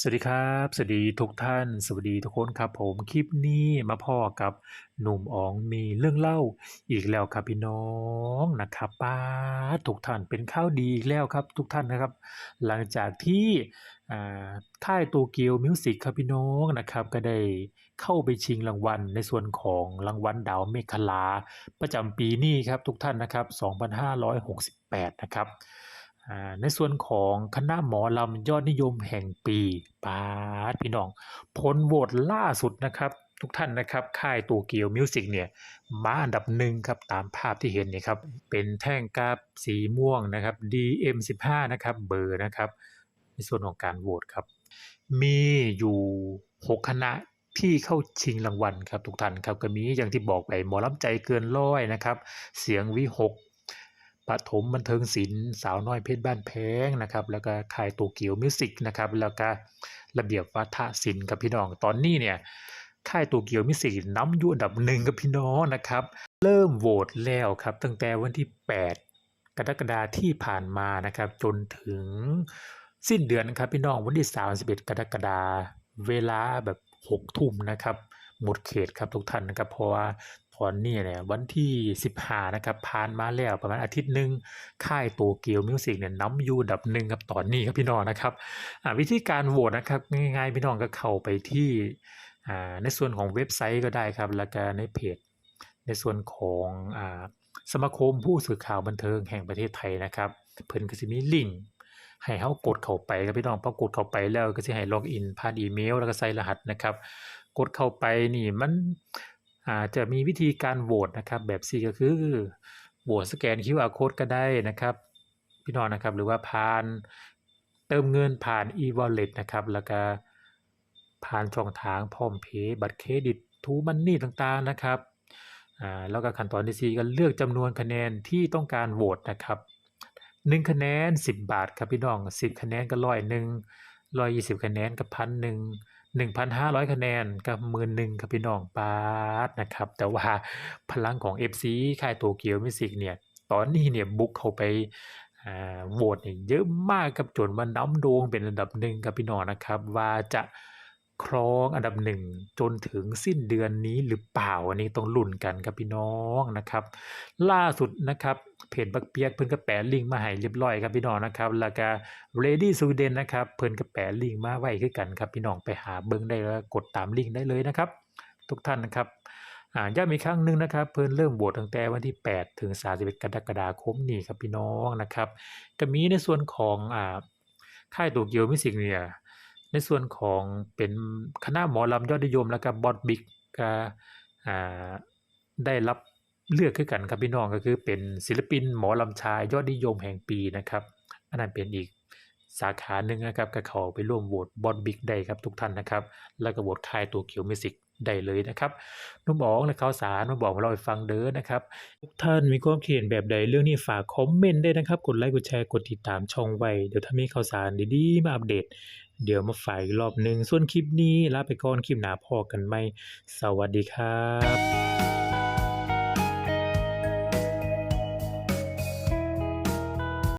สวัสดีครับ สวัสดีทุกท่าน สวัสดีทุกคนครับผมคลิปนี้มาพ้อกับหนุ่มอ๋องมีเรื่องเล่าอีกแล้วครับพี่น้องนะครับป๊าทุกท่านเป็นข้าวดีอีกแล้วครับ ทุกท่านนะครับ หลังจากที่อ่าค่ายโตเกียวมิวสิกครับพี่น้องนะครับ ก็ได้เข้าไปชิงรางวัลในส่วนของรางวัลดาวเมฆลา ประจำปีนี้ครับทุกท่านนะครับ 2568 นะครับ ในส่วนของคณะหมอลำยอดนิยมแห่งปีปาดพี่น้อง ผลโหวตล่าสุดนะครับ ทุกท่านนะครับ ค่ายโตเกียวมิวสิกเนี่ย มาอันดับหนึ่งครับ ตามภาพที่เห็นเนี่ยครับ เป็นแท่งกราฟสีม่วงนะครับ DM15 นะครับ เบอร์นะครับ ในส่วนของการโหวตครับ มีอยู่ 6 คณะที่เข้าชิงรางวัลครับทุกท่านครับก็มีอย่างที่บอกไปหมอลำใจเกินร้อยนะครับ เสียงวิหก ปฐมบันเทิงศิลป์สาวน้อยเพชรบ้านแพงนะครับ แล้วก็ค่ายโตเกียวมิวสิกนะครับ แล้วก็ระเบียบวัฒนศิลป์ครับพี่น้อง ตอนนี้เนี่ยค่ายโตเกียวมิวสิกน้ำยู่อันดับหนึ่งกับพี่น้องนะครับ เริ่มโหวตแล้วครับ ตั้งแต่วันที่ 8 กรกฎาคมที่ผ่านมานะครับ จนถึงสิ้นเดือนครับพี่น้องวันที่31กรกฎาคมเวลาแบบ6ทุ่มนะครับหมดเขตครับทุกท่านนะครับเพราะว่า ตอนนี้เนี่ยวันที่ 15 นะครับผ่านมาแล้วประมาณอาทิตย์หนึ่งค่ายโตเกียวมิวสิกเนี่ยน้ำยูดับหนึ่งครับตอนนี้ครับพี่น้องนะครับวิธีการโหวตนะครับง่ายๆพี่น้องก็เข้าไปที่ในส่วนของเว็บไซต์ก็ได้ครับ แล้วก็ในเพจ ในส่วนของอสมาคมผู้สื่อข่าวบันเทิงแห่งประเทศไทยนะครับ เพิ่นก็สิมีลิงก์ให้เฮากดเข้าไปครับพี่น้องพอกดเข้าไปแล้วก็สิให้ล็อกอินผ่านอีเมล แล้วก็ใส่รหัสนะครับ กดเข้าไปนี่มัน อาจะมีวิธีการโหวตนะครับแบบสี่ก็คือโหวตสแกน QR code ก็ได้นะครับ พี่น้องนะครับหรือว่าผ่านเติมเงินผ่าน e-wallet นะครับแล้วก็ผ่านช่องทางพร้อมเพย์บัตรเครดิตทูมันนี่ต่างๆนะครับอ่าแล้วก็ขั้นตอนที่4ก็เลือกจำนวนคะแนนที่ต้องการโหวตนะครับ1คะแนน 10 บาทครับพี่น้อง 10 คะแนนก็ร้อยหนึ่ง120คะแนนกับพันหนึ่ง 1,500 คะแนนกับหมื่นหนึ่งครับพี่น้องปาดนะครับ แต่ว่าพลังของ FC ค่ายโตเกียวมิสิกเนี่ย ตอนนี้เนี่ยบุกเข้าไปอ่าโหวตเนี่ยเยอะมากกับจนมันน้ำโด่งเป็นอันดับหนึ่งครับพี่น้องนะครับ ว่าจะ ครองอันดับหนึ่งจนถึงสิ้นเดือนนี้หรือเปล่าอันนี้ต้องลุ้นกันครับพี่น้องนะครับ ล่าสุดนะครับเพจบักเปียกเพิ่นก็แปะลิงก์มาให้เรียบร้อยครับพี่น้องนะครับแล้วก็ Ready Sweden นะครับเพิ่นก็แปะลิงก์มาไว้คือกันครับพี่น้องไปหาเบิ่งได้แล้วกดตามลิงก์ได้เลยนะครับ ทุกท่านนะครับอ่าย้ำอีกครั้งหนึ่งนะครับ เพิ่นเริ่มโหวตตั้งแต่วันที่ 8 ถึง 31 กรกฎาคมนี้ครับพี่น้องนะครับก็มีในส่วนของอ่าค่ายโตเกียวมิสิกเนี่ย ในส่วนของเป็นคณะหมอลำยอดนิยมแล้วก็บอสบิ๊กก็อ่าได้รับเลือกขึ้นกันครับพี่น้องก็คือเป็นศิลปินหมอลำชายยอดนิยมแห่งปีนะครับอันนั้นเป็นอีกสาขาหนึ่งนะครับก็เขาไปร่วมโหวตบอสบิ๊กได้ครับทุกท่านนะครับ แล้วก็โหวตคายตัวเขียวมิวสิก ได้เลยนะครับนุ่มอ๋องและข่าวสารมาบอกมาเราให้ฟังเด้อนะครับ ทุกท่านมีความคิดเห็นแบบใดเรื่องนี้ฝากคอมเมนต์ได้นะครับ กดไลค์กดแชร์กดติดตามช่องไว้เดี๋ยวถ้ามีข่าวสารดีๆมาอัปเดต เดี๋ยวมาฝ่ายรอบหนึ่งส่วนคลิปนี้ลาไปก่อนคลิปหน้าพอกันไหมสวัสดีครับ